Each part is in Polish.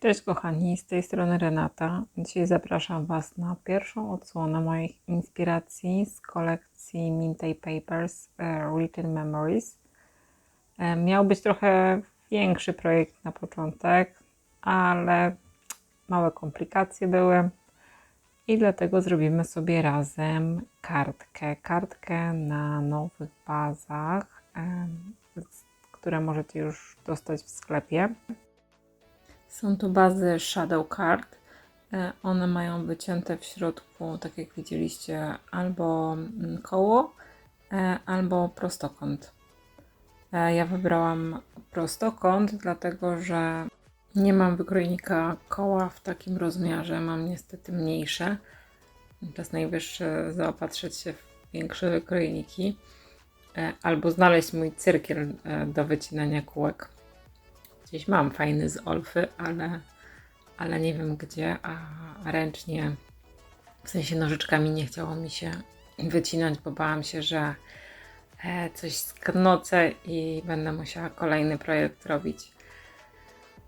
Cześć kochani, z tej strony Renata. Dzisiaj zapraszam Was na pierwszą odsłonę moich inspiracji z kolekcji Mintay Papers e, Written Memories. E, Miał być trochę większy projekt na początek, ale małe komplikacje były i dlatego zrobimy sobie razem kartkę. Kartkę na nowych bazach, z- które możecie już dostać w sklepie. Są to bazy Shadow Card. E, One mają wycięte w środku, tak jak widzieliście, albo mm, koło, e, albo prostokąt. E, Ja wybrałam prostokąt, dlatego że nie mam wykrojnika koła w takim rozmiarze, mam niestety mniejsze. Czas najwyższy zaopatrzyć się w większe wykrojniki, albo znaleźć mój cyrkiel do wycinania kółek. Gdzieś mam fajny z Olfy, ale, ale nie wiem gdzie, a ręcznie, w sensie nożyczkami nie chciało mi się wycinać, bo bałam się, że e, coś sknocę i będę musiała kolejny projekt robić.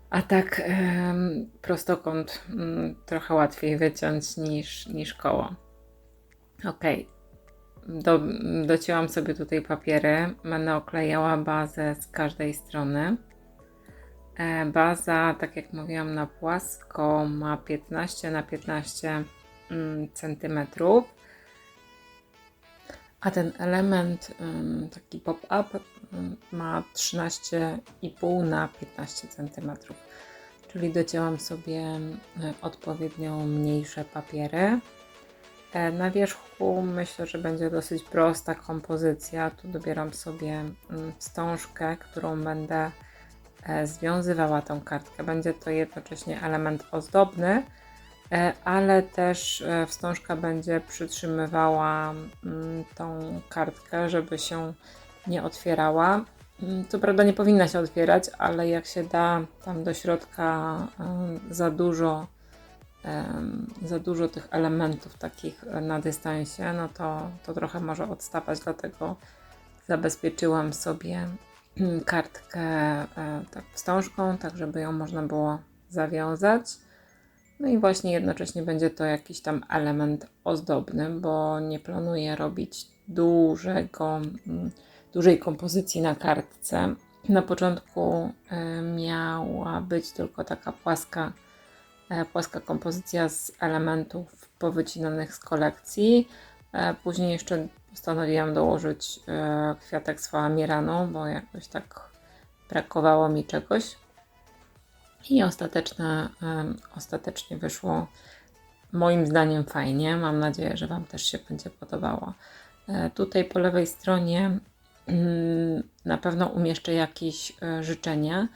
A tak prostokąt mm, trochę łatwiej wyciąć niż, niż koło. Ok. Do, docięłam sobie tutaj papiery. Będę oklejała bazę z każdej strony. E, Baza, tak jak mówiłam, na płasko ma 15 na 15 mm, centymetrów. A ten element ym, taki pop-up ym, ma 13,5 na 15 cm. Czyli docięłam sobie odpowiednio mniejsze papiery. E, Na wierzchu myślę, że będzie dosyć prosta kompozycja. Tu dobieram sobie mm, wstążkę, którą będę związywała tą kartkę. Będzie to jednocześnie element ozdobny, e, ale też e, wstążka będzie przytrzymywała mm, tą kartkę, żeby się nie otwierała. Mm, Co prawda nie powinna się otwierać, ale jak się da tam do środka za dużo, za dużo tych elementów takich na dystansie, no to, to trochę może odstawać, dlatego zabezpieczyłam sobie kartkę e, tak wstążką, tak żeby ją można było zawiązać. No i właśnie jednocześnie będzie to jakiś tam element ozdobny, bo nie planuję robić dużego, mm, dużej kompozycji na kartce. Na początku e, miała być tylko taka płaska, e, płaska kompozycja z elementów powycinanych z kolekcji. Później jeszcze postanowiłam dołożyć e, kwiatek z fałamiraną, bo jakoś tak brakowało mi czegoś. I ostateczne, ostatecznie wyszło moim zdaniem fajnie. Mam nadzieję, że Wam też się będzie podobało. E, Tutaj po lewej stronie mm, na pewno umieszczę jakieś e, życzenia.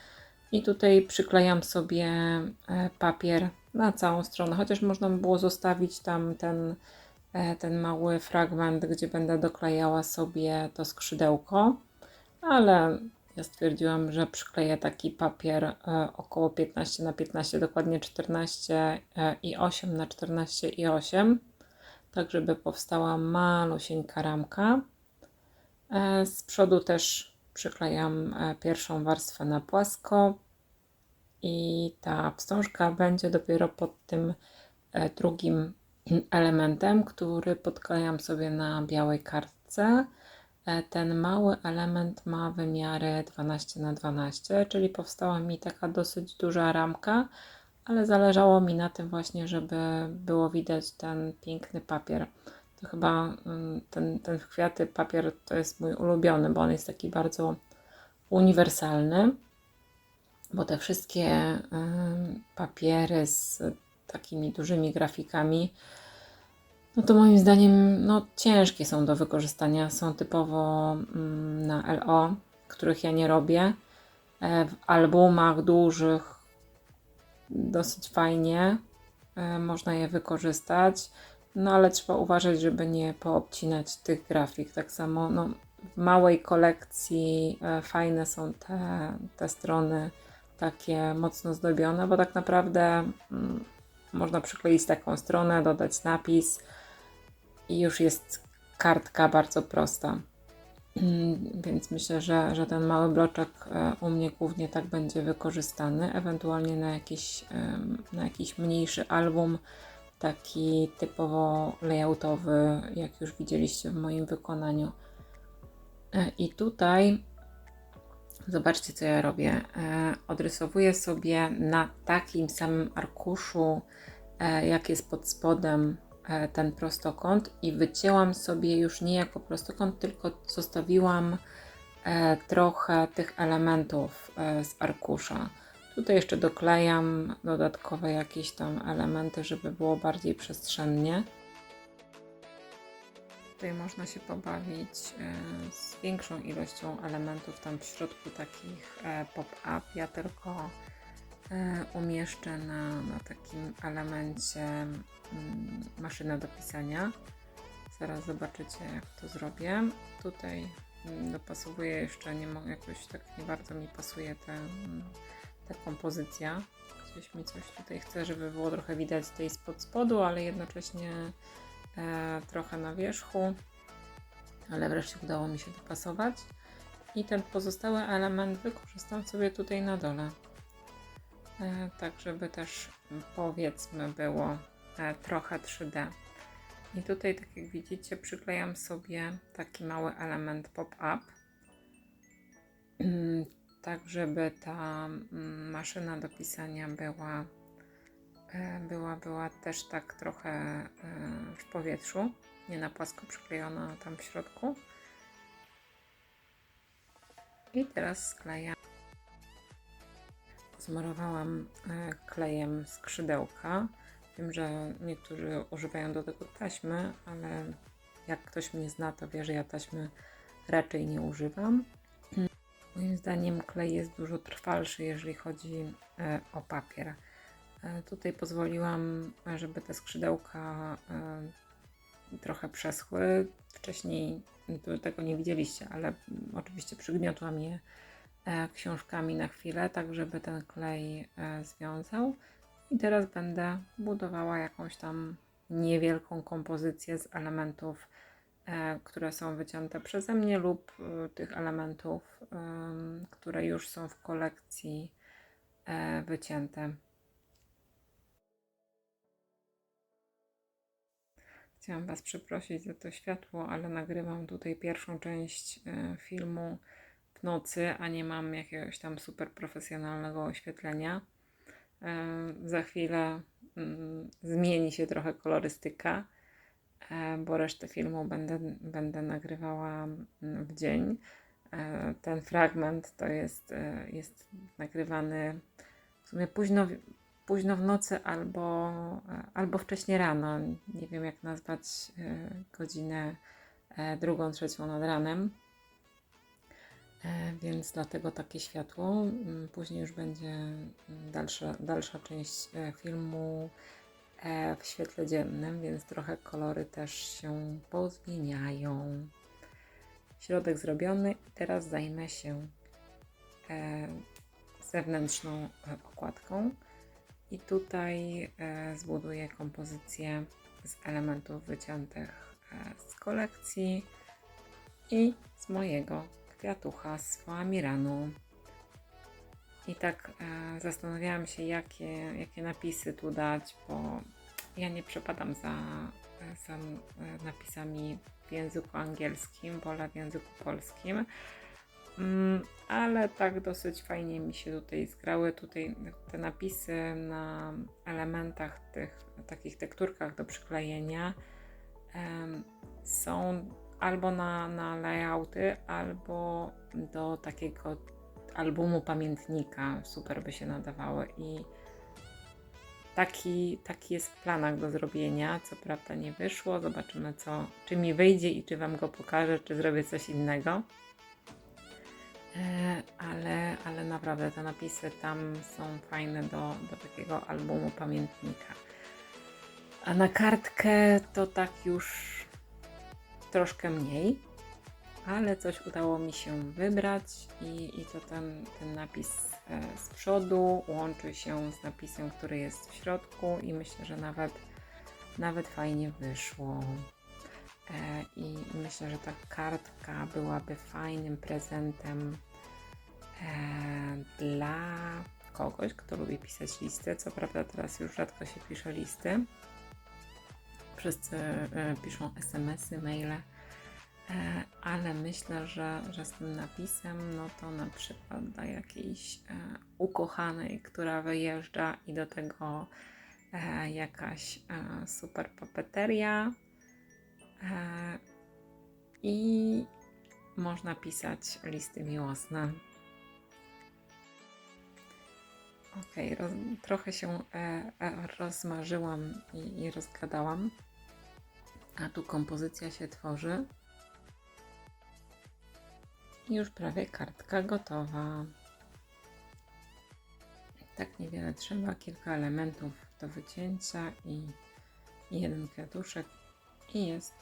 I tutaj przyklejam sobie papier na całą stronę, chociaż można by było zostawić tam ten, ten mały fragment, gdzie będę doklejała sobie to skrzydełko, ale ja stwierdziłam, że przykleję taki papier e, około 15 na 15, dokładnie 14 e, i 8 na 14 i 8, tak żeby powstała malusieńka ramka. E, Z przodu też przyklejam e, pierwszą warstwę na płasko i ta wstążka będzie dopiero pod tym e, drugim elementem, który podklejam sobie na białej kartce. E, Ten mały element ma wymiary 12 na 12, czyli powstała mi taka dosyć duża ramka, ale zależało mi na tym właśnie, żeby było widać ten piękny papier. To chyba mm, ten, ten kwiaty papier to jest mój ulubiony, bo on jest taki bardzo uniwersalny, bo te wszystkie papiery z takimi dużymi grafikami, no to moim zdaniem no, ciężkie są do wykorzystania. Są typowo mm, na LO, których ja nie robię. E, W albumach dużych dosyć fajnie e, można je wykorzystać. No ale trzeba uważać, żeby nie poobcinać tych grafik. Tak samo no, w małej kolekcji e, fajne są te, te strony takie mocno zdobione, bo tak naprawdę mm, można przykleić taką stronę, dodać napis i już jest kartka bardzo prosta. Więc myślę, że, że ten mały bloczek e, u mnie głównie tak będzie wykorzystany, ewentualnie na jakiś, na jakiś mniejszy album, taki typowo layoutowy, jak już widzieliście w moim wykonaniu. E, I tutaj zobaczcie, co ja robię. E, Odrysowuję sobie na takim samym arkuszu, e, jak jest pod spodem e, ten prostokąt i wycięłam sobie już nie jako prostokąt, tylko zostawiłam trochę tych elementów z arkusza. Tutaj jeszcze doklejam dodatkowe jakieś tam elementy, żeby było bardziej przestrzennie. Tutaj można się pobawić e, z większą ilością elementów tam w środku takich e, pop-up. Ja tylko e, umieszczę na, na takim elemencie mm, maszynę do pisania. Zaraz zobaczycie jak to zrobię. Tutaj mm, dopasowuję jeszcze, nie mogę jakoś tak nie bardzo mi pasuje te, mm, ta kompozycja. Gdzieś mi coś tutaj chce, żeby było trochę widać tej spod spodu, ale jednocześnie trochę na wierzchu, ale wreszcie udało mi się dopasować. I ten pozostały element wykorzystam sobie tutaj na dole. E, tak, żeby też powiedzmy było e, trochę 3D. I tutaj, tak jak widzicie, przyklejam sobie taki mały element pop-up. Mm, Tak, żeby ta mm, maszyna do pisania była e, była, była też tak trochę e, w powietrzu, nie na płasko przyklejona tam w środku. I teraz sklejam. Zmarowałam e, klejem skrzydełka. Wiem, że niektórzy używają do tego taśmy, ale jak ktoś mnie zna, to wie, że ja taśmy raczej nie używam. Moim zdaniem klej jest dużo trwalszy, jeżeli chodzi e, o papier. E, Tutaj pozwoliłam, żeby te skrzydełka e, trochę przeschły. Wcześniej tego nie widzieliście, ale oczywiście przygniotłam je e, książkami na chwilę, tak żeby ten klej związał. I teraz będę budowała jakąś tam niewielką kompozycję z elementów, które są wycięte przeze mnie lub tych elementów, em, które już są w kolekcji wycięte. Chciałam Was przeprosić za to światło, ale nagrywam tutaj pierwszą część e, filmu w nocy, a nie mam jakiegoś tam super profesjonalnego oświetlenia. E, Za chwilę mm, zmieni się trochę kolorystyka, e, bo resztę filmu będę, będę nagrywała mm, w dzień. Ten fragment to jest, jest nagrywany w sumie późno, późno w nocy albo, e, albo wcześnie rano. Nie wiem jak nazwać e, godzinę e, drugą, trzecią nad ranem. Więc dlatego takie światło. Mm, Później już będzie mm, dalsza, dalsza część filmu w świetle dziennym, więc trochę kolory też się pozmieniają. Środek zrobiony teraz zajmę się zewnętrzną okładką. I tutaj e, zbuduję kompozycję z elementów wyciętych e, z kolekcji i z mojego kwiatucha z Foamiranu. I tak e, zastanawiałam się, jakie, jakie napisy tu dać, bo ja nie przepadam za, za napisami w języku angielskim, wolę w języku polskim. Mm, ale tak dosyć fajnie mi się tutaj zgrały. Tutaj te napisy na elementach tych takich tekturkach do przyklejenia są albo na, na layouty, albo do takiego albumu pamiętnika. Super by się nadawały i taki, taki jest w planach do zrobienia. Co prawda nie wyszło. Zobaczymy, co, czy mi wyjdzie i czy Wam go pokażę, czy zrobię coś innego. Ale, naprawdę te napisy tam są fajne do, do takiego albumu pamiętnika. A na kartkę to tak już troszkę mniej, ale coś udało mi się wybrać i, i to ten, ten napis e, z przodu łączy się z napisem, który jest w środku i myślę, że nawet, nawet fajnie wyszło. E, I myślę, że ta kartka byłaby fajnym prezentem dla kogoś, kto lubi pisać listy. Co prawda teraz już rzadko się pisze listy. Wszyscy e, piszą SMS-y, maile, e, ale myślę, że, że z tym napisem, no to na przykład dla jakiejś e, ukochanej, która wyjeżdża i do tego e, jakaś e, super papeteria e, i można pisać listy miłosne. Okej, roz, trochę się e, e, rozmarzyłam i, i rozgadałam, a tu kompozycja się tworzy. Już prawie kartka gotowa. Tak niewiele trzeba, kilka elementów do wycięcia i, i jeden kwiatuszek i jest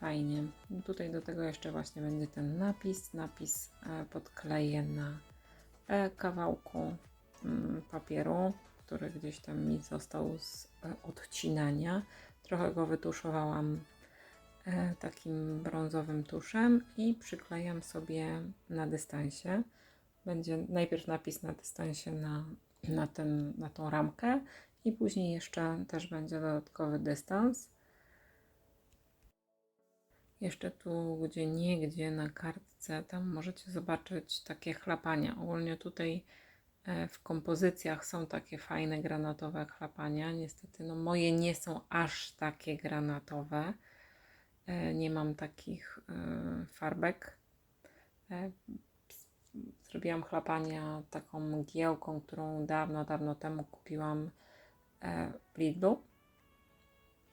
fajnie. Tutaj do tego jeszcze właśnie będzie ten napis. Napis e, podkleję na e, kawałku papieru, który gdzieś tam mi został z e, odcinania. Trochę go wytuszowałam e, takim brązowym tuszem i przyklejam sobie na dystansie. Będzie najpierw napis na dystansie na, na, ten, na tą ramkę i później jeszcze też będzie dodatkowy dystans. Jeszcze tu, gdzie niegdzie na kartce, tam możecie zobaczyć takie chlapania. Ogólnie tutaj w kompozycjach są takie fajne granatowe chlapania. Niestety, no moje nie są aż takie granatowe. E, Nie mam takich e, farbek. E, Zrobiłam chlapania taką mgiełką, którą dawno, dawno temu kupiłam e, w Lidlu.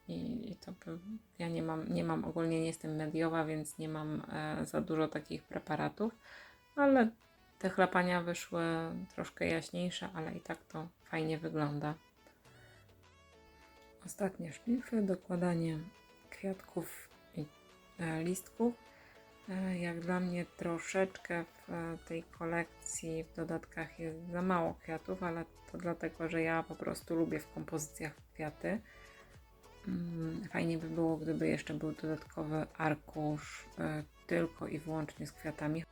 I, i to ja nie mam, nie mam ogólnie nie jestem mediowa, więc nie mam e, za dużo takich preparatów, ale te chlapania wyszły troszkę jaśniejsze, ale i tak to fajnie wygląda. Ostatnie szlify, dokładanie kwiatków i e, listków. E, Jak dla mnie troszeczkę w e, tej kolekcji w dodatkach jest za mało kwiatów, ale to dlatego, że ja po prostu lubię w kompozycjach kwiaty. Mm, Fajnie by było, gdyby jeszcze był dodatkowy arkusz tylko i wyłącznie z kwiatami.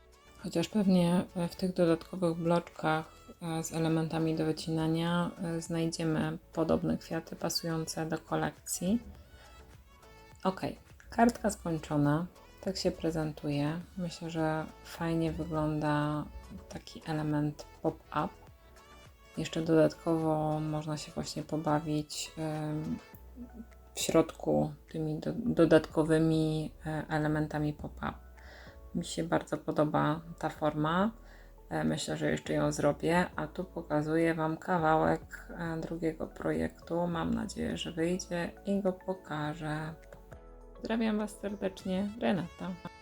Chociaż pewnie e, w tych dodatkowych bloczkach e, z elementami do wycinania e, znajdziemy podobne kwiaty pasujące do kolekcji. Ok, kartka skończona. Tak się prezentuje. Myślę, że fajnie wygląda taki element pop-up. Jeszcze dodatkowo można się właśnie pobawić w środku tymi do, dodatkowymi elementami pop-up. Mi się bardzo podoba ta forma. E, Myślę, że jeszcze ją zrobię, a tu pokazuję Wam kawałek e, drugiego projektu. Mam nadzieję, że wyjdzie i go pokażę. Pozdrawiam Was serdecznie, Renata.